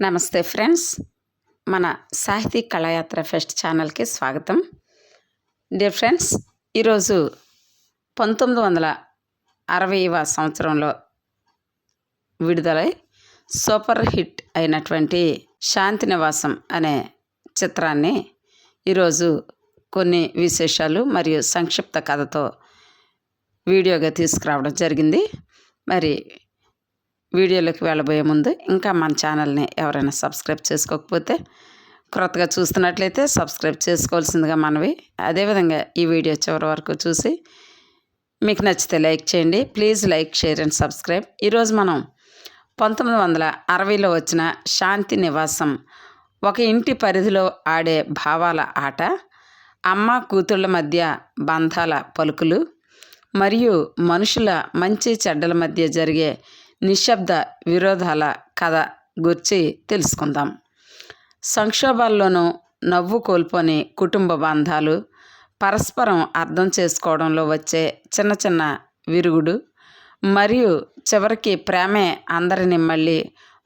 నమస్తే ఫ్రెండ్స్. మన సాహితీ కళాయాత్ర ఫెస్ట్ ఛానల్కి స్వాగతం. డియర్ ఫ్రెండ్స్ ఈరోజు పంతొమ్మిది వందల అరవైవ సంవత్సరంలో విడుదలై సూపర్ హిట్ అయినటువంటి శాంతి నివాసం అనే చిత్రాన్ని ఈరోజు కొన్ని విశేషాలు మరియు సంక్షిప్త కథతో వీడియోగా తీసుకురావడం జరిగింది. మరి వీడియోలోకి వెళ్ళబోయే ముందు ఇంకా మన ఛానల్ని ఎవరైనా సబ్స్క్రైబ్ చేసుకోకపోతే క్రొత్తగా చూస్తున్నట్లయితే సబ్స్క్రైబ్ చేసుకోవాల్సిందిగా మనవి. అదేవిధంగా ఈ వీడియో చివరి వరకు చూసి మీకు నచ్చితే లైక్ చేయండి. Please like share and subscribe. ఈరోజు మనం పంతొమ్మిది వందల అరవైలో వచ్చిన శాంతి నివాసం ఒక ఇంటి పరిధిలో ఆడే భావాల ఆట అమ్మ కూతుళ్ళ మధ్య బంధాల పలుకులు మరియు మనుషుల మంచి చెడ్డల మధ్య జరిగే నిశ్శబ్ద విరోధాల కథ గురించి తెలుసుకుందాం. సంక్షోభాల్లోనూ నవ్వు కోల్పోని కుటుంబ బంధాలు పరస్పరం అర్థం చేసుకోవడంలో వచ్చే చిన్న చిన్న విరుగుడు మరియు చివరికి ప్రేమే అందరిని మళ్ళీ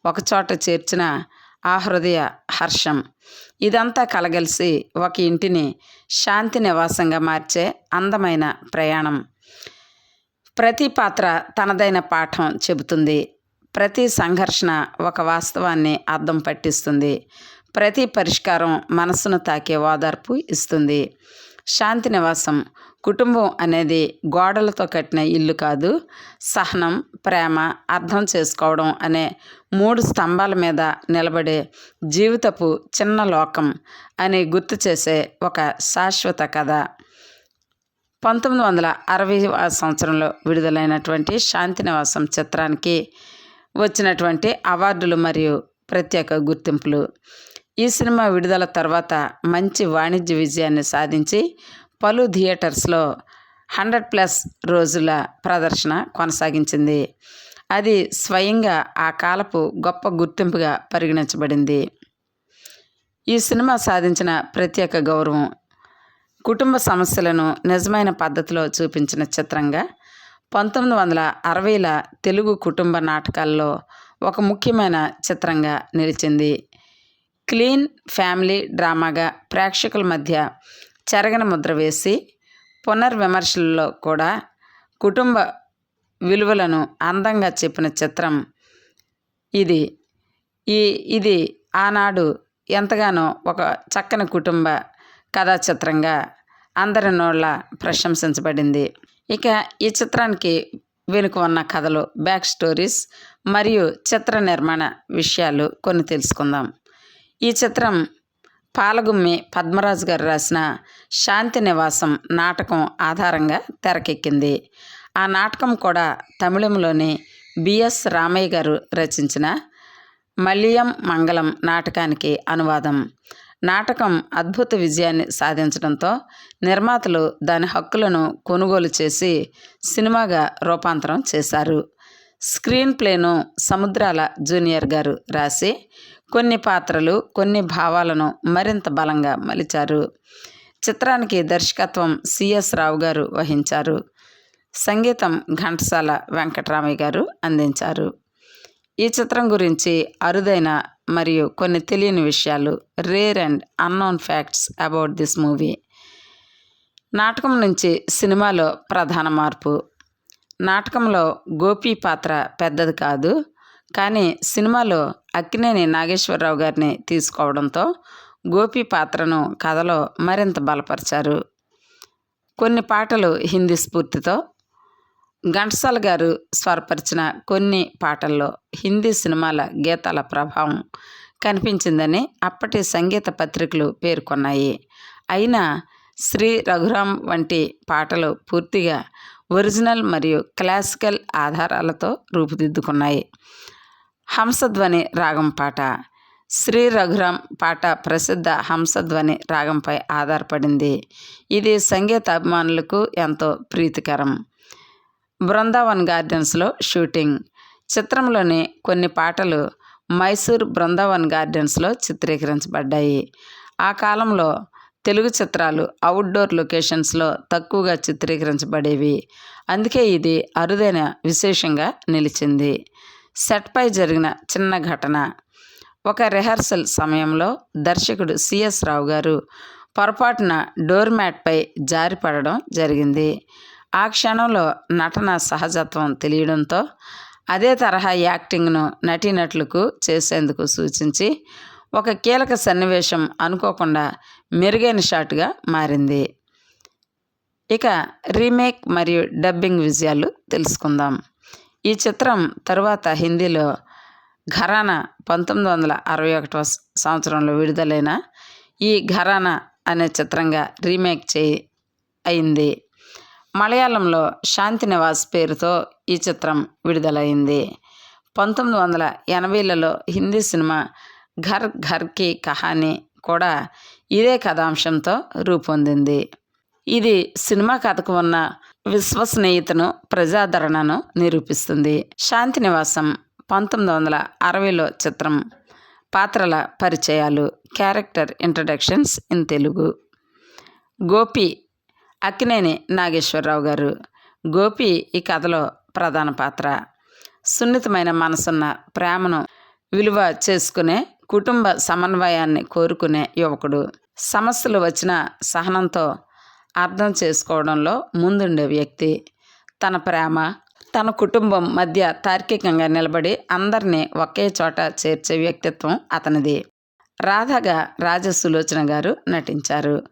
ఒకచోట చేర్చిన ఆ హృదయ హర్షం. ఇదంతా కలగలిసి ఒక ఇంటిని శాంతి నివాసంగా మార్చే అందమైన ప్రయాణం. ప్రతి పాత్ర తనదైన పాఠం చెబుతుంది. ప్రతి సంఘర్షణ ఒక వాస్తవాన్ని అర్థం పట్టిస్తుంది. ప్రతి పరిష్కారం మనసును తాకే ఓదార్పు ఇస్తుంది. శాంతి నివాసం కుటుంబం అనేది గోడలతో కట్టిన ఇల్లు కాదు సహనం ప్రేమ అర్థం చేసుకోవడం అనే మూడు స్తంభాల మీద నిలబడే జీవితపు చిన్న లోకం అని గుర్తు చేసే ఒక శాశ్వత కథ. పంతొమ్మిది వందల అరవై సంవత్సరంలో విడుదలైనటువంటి శాంతినివాసం చిత్రానికి వచ్చినటువంటి అవార్డులు మరియు ప్రత్యేక గుర్తింపులు. ఈ సినిమా విడుదల తర్వాత మంచి వాణిజ్య విజయాన్ని సాధించి పలు థియేటర్స్లో హండ్రెడ్ ప్లస్ రోజుల ప్రదర్శన కొనసాగించింది. అది స్వయంగా ఆ కాలపు గొప్ప గుర్తింపుగా పరిగణించబడింది. ఈ సినిమా సాధించిన ప్రత్యేక గౌరవం కుటుంబ సమస్యలను నిజమైన పద్ధతిలో చూపించిన చిత్రంగా పంతొమ్మిది వందల అరవైల తెలుగు కుటుంబ నాటకాల్లో ఒక ముఖ్యమైన చిత్రంగా నిలిచింది. క్లీన్ ఫ్యామిలీ డ్రామాగా ప్రేక్షకుల మధ్య చెరగని ముద్ర వేసి పునర్విమర్శల్లో కూడా కుటుంబ విలువలను అందంగా చెప్పిన చిత్రం ఇది. ఈ ఇది ఆనాడు ఎంతగానో ఒక చక్కని కుటుంబ కథా చిత్రంగా అందరి నోళ్ళ ప్రశంసించబడింది. ఇక ఈ చిత్రానికి వెనుక ఉన్న కథలు బ్యాక్ స్టోరీస్ మరియు చిత్ర నిర్మాణ విషయాలు కొన్ని తెలుసుకుందాం. ఈ చిత్రం పాలగుమ్మి పద్మరాజు గారు రాసిన శాంతి నివాసం నాటకం ఆధారంగా తెరకెక్కింది. ఆ నాటకం కూడా తమిళంలోని బిఎస్ రామయ్య గారు రచించిన మలియం మంగళం నాటకానికి అనువాదం. నాటకం అద్భుత విజయాన్ని సాధించడంతో నిర్మాతలు దాని హక్కులను కొనుగోలు చేసి సినిమాగా రూపాంతరం చేశారు. స్క్రీన్ ప్లేను సముద్రాల జూనియర్ గారు రాసి కొన్ని పాత్రలు కొన్ని భావాలను మరింత బలంగా మలిచారు. చిత్రానికి దర్శకత్వం సిఎస్ రావు గారు వహించారు. సంగీతం ఘంటసాల వెంకటరామయ్య గారు అందించారు. ఈ చిత్రం గురించి అరుదైన మరియు కొన్ని తెలియని విషయాలు rare and unknown facts about this movie నాటకం నుంచి సినిమాలో ప్రధాన మార్పు. నాటకంలో గోపి పాత్ర పెద్దది కాదు కానీ సినిమాలో అక్కినేని నాగేశ్వరరావు గారిని తీసుకోవడంతో గోపి పాత్రను కథలో మరింత బలపరిచారు. కొన్ని పాటలు హిందీ స్ఫూర్తితో ఘంటసాల గారు స్వరపరిచిన కొన్ని పాటల్లో హిందీ సినిమాల గీతాల ప్రభావం కనిపించిందని అప్పటి సంగీత పత్రికలు పేర్కొన్నాయి. అయినా శ్రీ రఘురామ్ వంటి పాటలు పూర్తిగా ఒరిజినల్ మరియు క్లాసికల్ ఆధారాలతో రూపుదిద్దుకున్నాయి. హంసధ్వని రాగం పాట. శ్రీ రఘురామ్ పాట ప్రసిద్ధ హంసధ్వని రాగంపై ఆధారపడింది. ఇది సంగీత అభిమానులకు ఎంతో ప్రీతికరం. బృందావన్ గార్డెన్స్లో షూటింగ్. చిత్రంలోని కొన్ని పాటలు మైసూర్ బృందావన్ గార్డెన్స్లో చిత్రీకరించబడ్డాయి. ఆ కాలంలో తెలుగు చిత్రాలు అవుట్డోర్ లొకేషన్స్లో తక్కువగా చిత్రీకరించబడేవి. అందుకే ఇది అరుదైన విశేషంగా నిలిచింది. సెట్పై జరిగిన చిన్న ఘటన. ఒక రిహార్సల్ సమయంలో దర్శకుడు సిఎస్ రావు గారు పొరపాటున డోర్ మ్యాట్పై జారిపడడం జరిగింది. ఆ క్షణంలో నటన సహజత్వం తెలియడంతో అదే తరహా యాక్టింగ్ను నటీనటులకు చేసేందుకు సూచించి ఒక కీలక సన్నివేశం అనుకోకుండా మెరుగైన షాట్గా మారింది. ఇక రీమేక్ మరియు డబ్బింగ్ విజయాలు తెలుసుకుందాం. ఈ చిత్రం తరువాత హిందీలో ఘరానా పంతొమ్మిది వందల అరవై ఒకటవ సంవత్సరంలో విడుదలైన ఈ ఘరానా అనే చిత్రంగా రీమేక్ చేయి అయింది. మలయాళంలో శాంతి నివాస్ పేరుతో ఈ చిత్రం విడుదలైంది. పంతొమ్మిది వందల ఎనభైలలో హిందీ సినిమా ఘర్ ఘర్కి కహాని కూడా ఇదే కథాంశంతో రూపొందింది. ఇది సినిమా కథకు ఉన్న విశ్వసనీయతను ప్రజాదరణను నిరూపిస్తుంది. శాంతి నివాసం పంతొమ్మిది వందల అరవైలో చిత్రం పాత్రల పరిచయాలు character introductions in Telugu. Gopi Akkineni Nageswara Rao garu. Gopi ఈ కథలో ప్రధాన పాత్ర. సున్నితమైన మనసున్న ప్రేమను విలువ చేసుకునే కుటుంబ సమన్వయాన్ని కోరుకునే యువకుడు. సమస్యలు వచ్చిన సహనంతో అర్థం చేసుకోవడంలో ముందుండే వ్యక్తి. తన ప్రేమ తన కుటుంబం మధ్య తార్కికంగా నిలబడి అందరినీ ఒకే చోట చేర్చే వ్యక్తిత్వం అతనిది. రాధగా రాజసులోచన గారు నటించారు.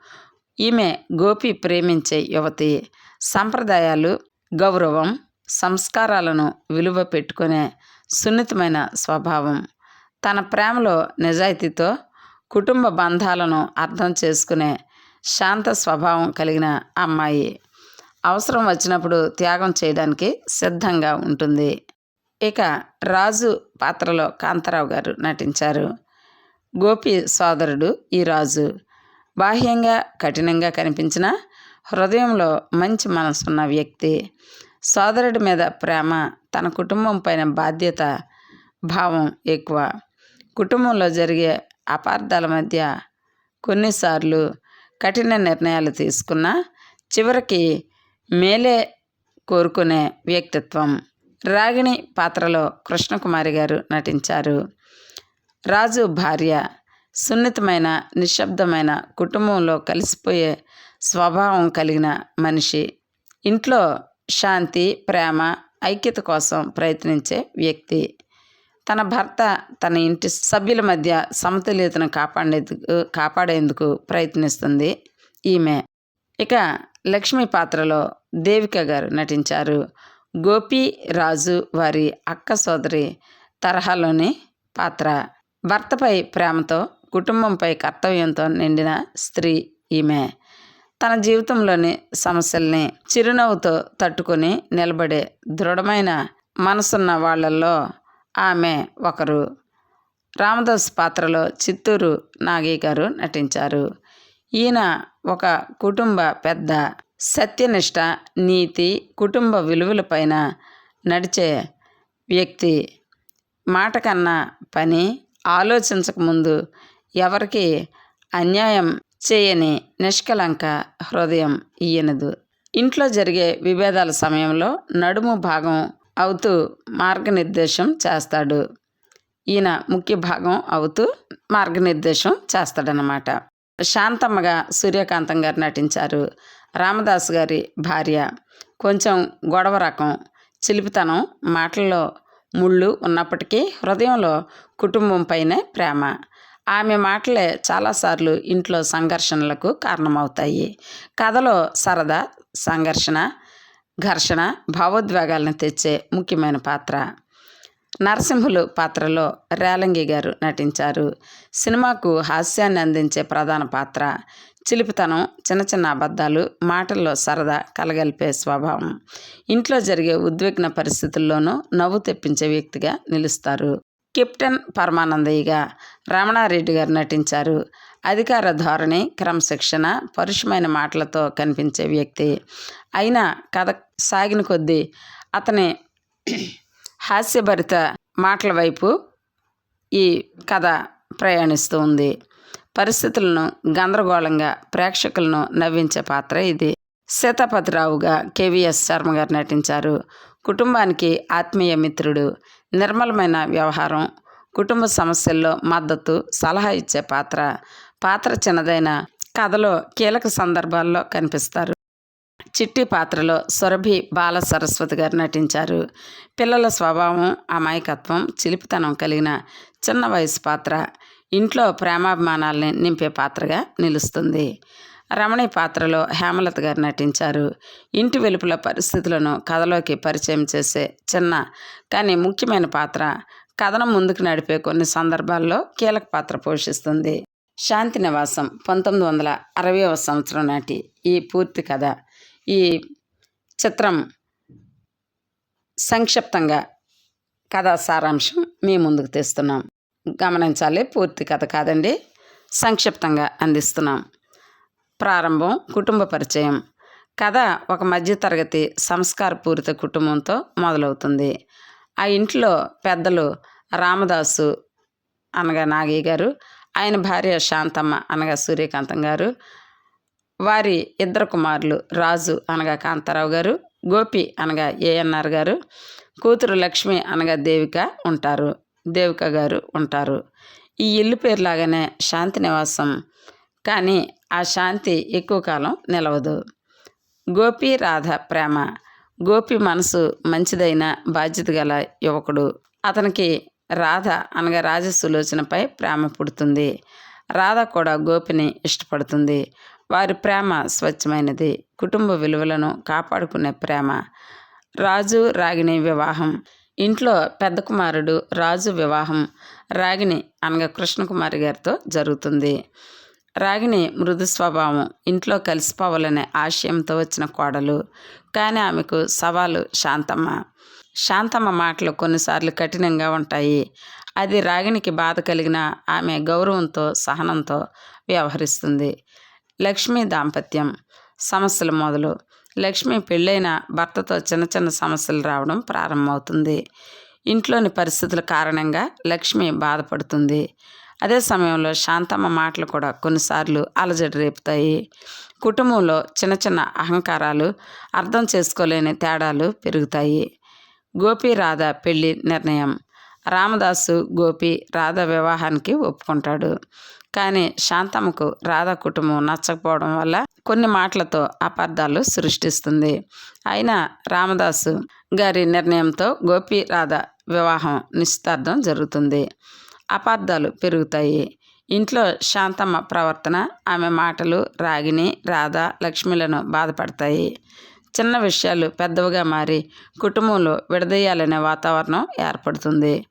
ఈమె గోపి ప్రేమించే యువతి. సంప్రదాయాలు గౌరవం సంస్కారాలను విలువ పెట్టుకునే సున్నితమైన స్వభావం. తన ప్రేమలో నిజాయితీతో కుటుంబ బంధాలను అర్థం చేసుకునే శాంత స్వభావం కలిగిన అమ్మాయి. అవసరం వచ్చినప్పుడు త్యాగం చేయడానికి సిద్ధంగా ఉంటుంది. ఇక రాజు పాత్రలో కాంతారావు గారు నటించారు. గోపి సోదరుడు ఈ రాజు. బాహ్యంగా కఠినంగా కనిపించిన హృదయంలో మంచి మనసున్న వ్యక్తి సోదరుడి మీద ప్రేమ తన కుటుంబం పైన బాధ్యత భావం ఎక్కువ. కుటుంబంలో జరిగే అపార్థాల మధ్య కొన్నిసార్లు కఠిన నిర్ణయాలు తీసుకున్న చివరికి మేలే కోరుకునే వ్యక్తిత్వం. రాగిణి పాత్రలో కృష్ణకుమారి గారు నటించారు. రాజు భార్య సున్నితమైన నిశ్శబ్దమైన కుటుంబంలో కలిసిపోయే స్వభావం కలిగిన మనిషి ఇంట్లో శాంతి ప్రేమ ఐక్యత కోసం ప్రయత్నించే వ్యక్తి. తన భర్త తన ఇంటి సభ్యుల మధ్య సమతుల్యతను కాపాడేందుకు కాపాడేందుకు ప్రయత్నిస్తుంది ఈమె. ఇక లక్ష్మి పాత్రలో దేవిక గారు నటించారు. గోపి రాజు వారి అక్క సోదరి తరహాలోని పాత్ర. భర్తపై ప్రేమతో కుటుంబంపై కర్తవ్యంతో నిండిన స్త్రీ ఈమె. తన జీవితంలోని సమస్యల్ని చిరునవ్వుతో తట్టుకొని నిలబడే దృఢమైన మనసున్న వాళ్ళల్లో ఆమె ఒకరు. రామదాస్ పాత్రలో చిత్తూరు నాగి గారు నటించారు. ఈయన ఒక కుటుంబ పెద్ద సత్యనిష్ట నీతి కుటుంబ విలువలపైన నడిచే వ్యక్తి. మాట కన్నా పని ఆలోచించకముందు ఎవరికి అన్యాయం చేయని నిష్కలంక హృదయం ఈయనదు. ఇంట్లో జరిగే విభేదాల సమయంలో నడుము భాగం అవుతూ మార్గనిర్దేశం చేస్తాడు. ఈయన ముఖ్య భాగం అవుతూ మార్గనిర్దేశం చేస్తాడనమాట శాంతమ్మగా సూర్యకాంతం గారు నటించారు రామదాస్ గారి భార్య. కొంచెం గొడవ రకం చిలిపితనం మాటల్లో ముళ్ళు ఉన్నప్పటికీ హృదయంలో కుటుంబం పైనే ప్రేమ. ఆమె మాటలే చాలాసార్లు ఇంట్లో సంఘర్షణలకు కారణమవుతాయి. కథలో సరదా సంఘర్షణ ఘర్షణ భావోద్వేగాలను తెచ్చే ముఖ్యమైన పాత్ర. నరసింహులు పాత్రలో రేలంగి గారు నటించారు. సినిమాకు హాస్యాన్ని అందించే ప్రధాన పాత్ర. చిలిపితనం చిన్న చిన్న అబద్ధాలు మాటల్లో సరదా కలగలిపే స్వభావం. ఇంట్లో జరిగే ఉద్విగ్న పరిస్థితుల్లోనూ నవ్వు తెప్పించే వ్యక్తిగా నిలుస్తారు. కెప్టెన్ పరమానందయ్యగా రమణారెడ్డి గారు నటించారు. అధికార ధోరణి క్రమశిక్షణ పరుషమైన మాటలతో కనిపించే వ్యక్తి. అయినా కథ సాగిన కొద్దీ అతని హాస్యభరిత మాటల వైపు ఈ కథ ప్రయాణిస్తూ ఉంది. పరిస్థితులను గందరగోళంగా ప్రేక్షకులను నవ్వించే పాత్ర ఇది. సీతాపతిరావుగా కేవీఎస్ శర్మ గారు నటించారు. కుటుంబానికి ఆత్మీయ మిత్రుడు నిర్మలమైన వ్యవహారం కుటుంబ సమస్యల్లో మద్దతు సలహా ఇచ్చే పాత్ర పాత్ర చిన్నదైన కథలో కీలక సందర్భాల్లో కనిపిస్తారు. చిట్టి పాత్రలో సురభి బాల సరస్వతి గారు నటించారు. పిల్లల స్వభావం అమాయకత్వం చిలిపితనం కలిగిన చిన్న వయసు పాత్ర ఇంట్లో ప్రేమాభిమానాల్ని నింపే పాత్రగా నిలుస్తుంది. రమణి పాత్రలో హేమలత గారు నటించారు. ఇంటి వెలుపల పరిస్థితులను కథలోకి పరిచయం చేసే చిన్న కానీ ముఖ్యమైన పాత్ర కథనం ముందుకు నడిపే కొన్ని సందర్భాల్లో కీలక పాత్ర పోషిస్తుంది. శాంతి నివాసం పంతొమ్మిది వందల అరవైవ సంవత్సరం నాటి ఈ పూర్తి కథ. ఈ చిత్రం సంక్షిప్తంగా కథా సారాంశం మీ ముందుకు తెస్తున్నాం. గమనించాలి పూర్తి కథ కాదండి సంక్షిప్తంగా అందిస్తున్నాం. ప్రారంభం కుటుంబ పరిచయం. కథ ఒక మధ్యతరగతి సంస్కారపూరిత కుటుంబంతో మొదలవుతుంది. ఆ ఇంట్లో పెద్దలు రామదాసు అనగా నాగయ్య గారు ఆయన భార్య శాంతమ్మ అనగా సూర్యకాంతం గారు వారి ఇద్దరు కుమారులు రాజు అనగా కాంతారావు గారు గోపి అనగా ఏఎన్ఆర్ గారు కూతురు లక్ష్మి అనగా దేవిక ఉంటారు దేవిక గారు ఉంటారు. ఈ ఇల్లు పేరులాగానే శాంతి నివాసం కానీ ఆ శాంతి ఎక్కువ కాలం నిలవదు. గోపి రాధ ప్రేమ. గోపి మనసు మంచిదైన బాధ్యత గల యువకుడు. అతనికి రాధ అనగా రాజసులోచనపై ప్రేమ పుడుతుంది. రాధ కూడా గోపిని ఇష్టపడుతుంది. వారి ప్రేమ స్వచ్ఛమైనది. కుటుంబ విలువలను కాపాడుకునే ప్రేమ. రాజు రాగిణి వివాహం. ఇంట్లో పెద్ద కుమారుడు రాజు వివాహం రాగిణి అనగా కృష్ణకుమారి గారితో జరుగుతుంది. రాగిణి మృదు స్వభావం ఇంట్లో కలిసిపోవాలనే ఆశయంతో వచ్చిన కోడలు. కానీ ఆమెకు సవాలు శాంతమ్మ. శాంతమ్మ మాటలు కొన్నిసార్లు కఠినంగా ఉంటాయి. అది రాగిణికి బాధ కలిగిన ఆమె గౌరవంతో సహనంతో వ్యవహరిస్తుంది. లక్ష్మీ దాంపత్యం సమస్యలు మొదలు. లక్ష్మి పెళ్ళైన భర్తతో చిన్న చిన్న సమస్యలు రావడం ప్రారంభమవుతుంది. ఇంట్లోని పరిస్థితుల కారణంగా లక్ష్మి బాధపడుతుంది. అదే సమయంలో శాంతమ్మ మాటలు కూడా కొన్నిసార్లు అలజడి రేపుతాయి. కుటుంబంలో చిన్న చిన్న అహంకారాలు అర్థం చేసుకోలేని తేడాలు పెరుగుతాయి. గోపి రాధ పెళ్ళి నిర్ణయం. రామదాసు గోపి రాధ వివాహానికి ఒప్పుకుంటాడు. కానీ శాంతమ్మకు రాధ కుటుంబం నచ్చకపోవడం వల్ల కొన్ని మాటలతో అపార్థాలు సృష్టిస్తుంది. అయినా రామదాసు గారి నిర్ణయంతో గోపి రాధ వివాహం నిశ్చితార్థం జరుగుతుంది. అపార్థాలు పెరుగుతాయి. ఇంట్లో శాంతమ్మ ప్రవర్తన ఆమె మాటలు రాగిని రాధ లక్ష్మిలను బాధపడతాయి. చిన్న విషయాలు పెద్దవిగా మారి కుటుంబంలో విడదీయాలనే వాతావరణం ఏర్పడుతుంది.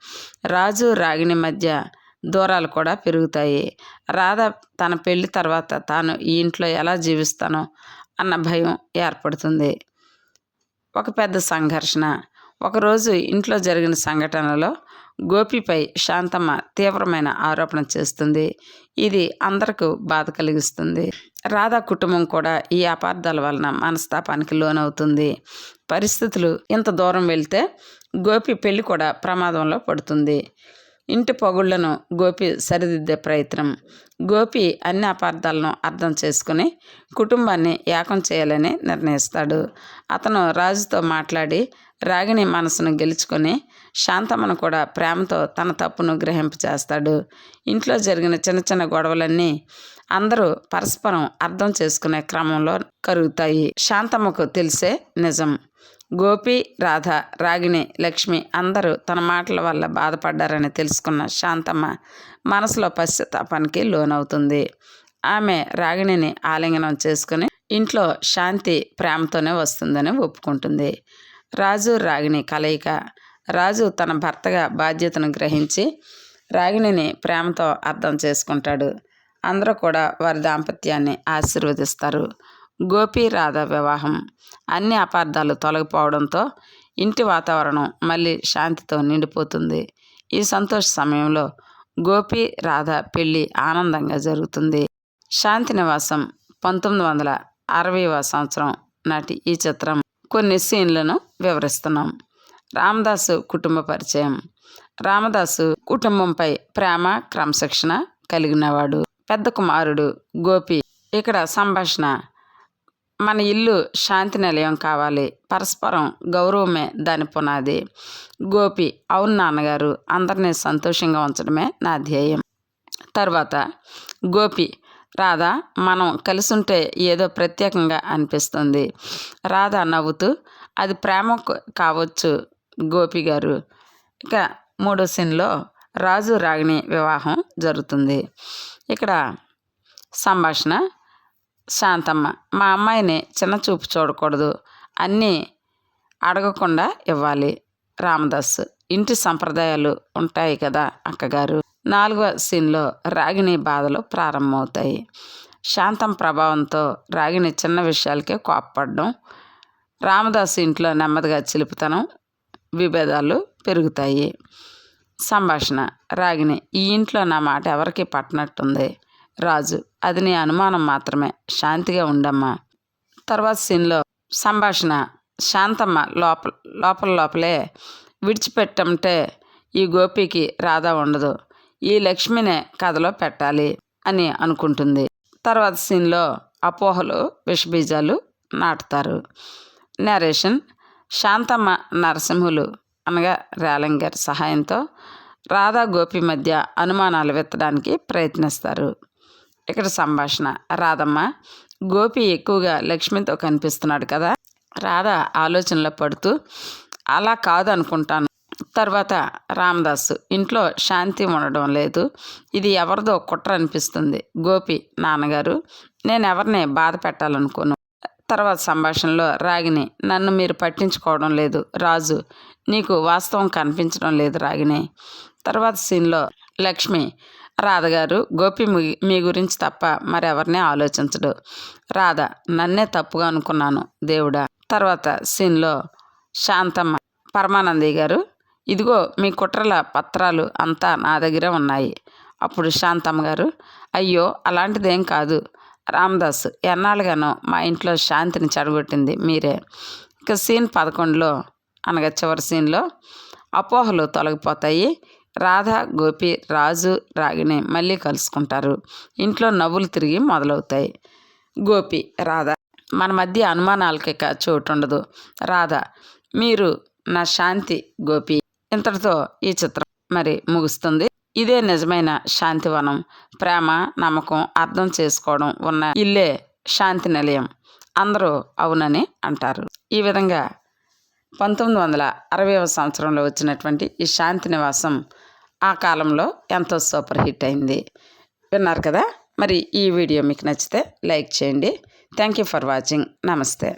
రాజు రాగిని మధ్య దూరాలు కూడా పెరుగుతాయి. రాధ తన పెళ్ళి తర్వాత తాను ఈ ఇంట్లో ఎలా జీవిస్తానో అన్న భయం ఏర్పడుతుంది. ఒక పెద్ద సంఘర్షణ. ఒకరోజు ఇంట్లో జరిగిన సంఘటనలో గోపిపై శాంతమ్మ తీవ్రమైన ఆరోపణ చేస్తుంది. ఇది అందరికీ బాధ కలిగిస్తుంది. రాధా కుటుంబం కూడా ఈ అపార్థాల వలన మనస్తాపానికి లోనవుతుంది. పరిస్థితులు ఇంత దూరం వెళ్తే గోపి పెళ్ళి కూడా ప్రమాదంలో పడుతుంది. ఇంటి పొగుళ్ళను గోపి సరిదిద్దే ప్రయత్నం. గోపి అన్ని అపార్థాలను అర్థం చేసుకుని కుటుంబాన్ని ఏకం చేయాలని నిర్ణయిస్తాడు. అతను రాజుతో మాట్లాడి రాగిని మనసును గెలుచుకొని శాంతమ్మను కూడా ప్రేమతో తన తప్పును గ్రహింపచేస్తాడు ఇంట్లో జరిగిన చిన్న చిన్న గొడవలన్నీ అందరూ పరస్పరం అర్థం చేసుకునే క్రమంలో కరుగుతాయి. శాంతమ్మకు తెలిసే నిజం. గోపి రాధ రాగిణి లక్ష్మి అందరూ తన మాటల వల్ల బాధపడ్డారని తెలుసుకున్న శాంతమ్మ మనసులో పశ్చాత్తాపానికి లోనవుతుంది. ఆమె రాగిణిని ఆలింగనం చేసుకుని ఇంట్లో శాంతి ప్రేమతోనే వస్తుందని ఒప్పుకుంటుంది. రాజు రాగిణి కలయిక రాజు తన భర్తగా బాధ్యతను గ్రహించి రాగిణిని ప్రేమతో అర్థం చేసుకుంటాడు. అందరూ కూడా వారి దాంపత్యాన్ని ఆశీర్వదిస్తారు. గోపి రాధ వివాహం. అన్ని అపార్థాలు తొలగిపోవడంతో ఇంటి వాతావరణం మళ్ళీ శాంతితో నిండిపోతుంది. ఈ సంతోష సమయంలో గోపి రాధ పెళ్ళి ఆనందంగా జరుగుతుంది. శాంతి నివాసం పంతొమ్మిది వందల అరవైవ సంవత్సరం నాటి ఈ చిత్రం. కొన్ని సీన్లను వివరిస్తున్నాం. రామదాసు కుటుంబ పరిచయం. రామదాసు కుటుంబంపై ప్రేమ క్రమశిక్షణ కలిగినవాడు. పెద్ద కుమారుడు గోపి. ఇక్కడ సంభాషణ. మన ఇల్లు శాంతి నిలయం కావాలి. పరస్పరం గౌరవమే దాని పునాది. గోపి అవును నాన్నగారు అందరినీ సంతోషంగా ఉంచడమే నా ధ్యేయం. తర్వాత గోపి రాధా మనం కలిసి ఉంటే ఏదో ప్రత్యేకంగా అనిపిస్తుంది. రాధా నవ్వుతూ అది ప్రేమ కావచ్చు గోపి గారు. ఇక మూడో సీన్లో రాజు రాగిణి వివాహం జరుగుతుంది. ఇక్కడ సంభాషణ శాంతమ్మ మా అమ్మాయిని చిన్న చూపు చూడకూడదు అన్నీ అడగకుండా ఇవ్వాలి. రామదాస్ ఇంటి సంప్రదాయాలు ఉంటాయి కదా అక్కగారు. నాలుగో సీన్లో రాగిణి బాధలు ప్రారంభమవుతాయి. శాంతం ప్రభావంతో రాగిణి చిన్న విషయాలకే కోప్పడడం రామదాస్ ఇంట్లో నెమ్మదిగా చిలుపుతనం విభేదాలు పెరుగుతాయి. సంభాషణ రాగిణి ఈ ఇంట్లో నా మాట ఎవరికి పట్టనట్టుంది. రాజు అది నీ అనుమానం మాత్రమే. శాంతిగా ఉండమ్మా. తర్వాత సీన్లో సంభాషణ శాంతమ్మ లోపల లోపల లోపలే విడిచిపెట్టంటే ఈ గోపికి రాధా ఉండదు. ఈ లక్ష్మినే కథలో పెట్టాలి అని అనుకుంటుంది. తర్వాత సీన్లో అపోహలు విషబీజాలు నాటుతారు. నరేషన్ శాంతమ్మ నరసింహులు అనగా రేలంగ్ గారి సహాయంతో రాధా గోపి మధ్య అనుమానాలు వెత్తడానికి ప్రయత్నిస్తారు. ఇక్కడ సంభాషణ. రాధమ్మ గోపి ఎక్కువగా లక్ష్మితో కనిపిస్తున్నాడు కదా. రాధ ఆలోచనలో పడుతూ అలా కాదు అనుకుంటాను తర్వాత రామదాసు ఇంట్లో శాంతి ఉండడం లేదు. ఇది ఎవరిదో కుట్ర అనిపిస్తుంది. గోపి నాన్నగారు నేను ఎవరిని బాధ పెట్టాలనుకోను? తర్వాత సంభాషణలో రాగిని నన్ను మీరు పట్టించుకోవడం లేదు. రాజు నీకు వాస్తవం కనిపించడం లేదు రాగిని తర్వాత సీన్లో లక్ష్మి రాధగారు గోపి మీ గురించి తప్ప మరెవరిని ఆలోచించడు. రాధ నన్నే తప్పుగా అనుకున్నాను దేవుడా. తర్వాత సీన్లో శాంతమ్మ పరమానందయ్య గారు ఇదిగో మీ కుట్రల పత్రాలు అంతా నా దగ్గర ఉన్నాయి. అప్పుడు శాంతమ్మ గారు అయ్యో అలాంటిదేం కాదు. రామదాస్ ఎన్నాళ్ళుగానో మా ఇంట్లో శాంతిని చెడగొట్టింది మీరే. ఇక సీన్ పదకొండులో అనగా చివరి సీన్లో అపోహలు తొలగిపోతాయి. రాధ గోపి రాజు రాగిని మళ్ళీ కలుసుకుంటారు. ఇంట్లో నవ్వులు తిరిగి మొదలవుతాయి. గోపి రాధ మన మధ్య అనుమానాలకి చోటు ఉండదు. రాధ మీరు నా శాంతి గోపి. ఇంతటితో ఈ చిత్రం మరి ముగుస్తుంది. ఇదే నిజమైన శాంతివనం ప్రేమ నమ్మకం అర్థం చేసుకోవడం ఉన్న ఇల్లే శాంతి నిలయం. అందరూ అవునని అంటారు. ఈ విధంగా పంతొమ్మిది వందల అరవైవ సంవత్సరంలో వచ్చినటువంటి ఈ శాంతి నివాసం ఆ కాలంలో ఎంతో సూపర్ హిట్ అయింది. విన్నారు కదా? మరి ఈ వీడియో మీకు నచ్చితే లైక్ చేయండి. Thank you for watching. నమస్తే.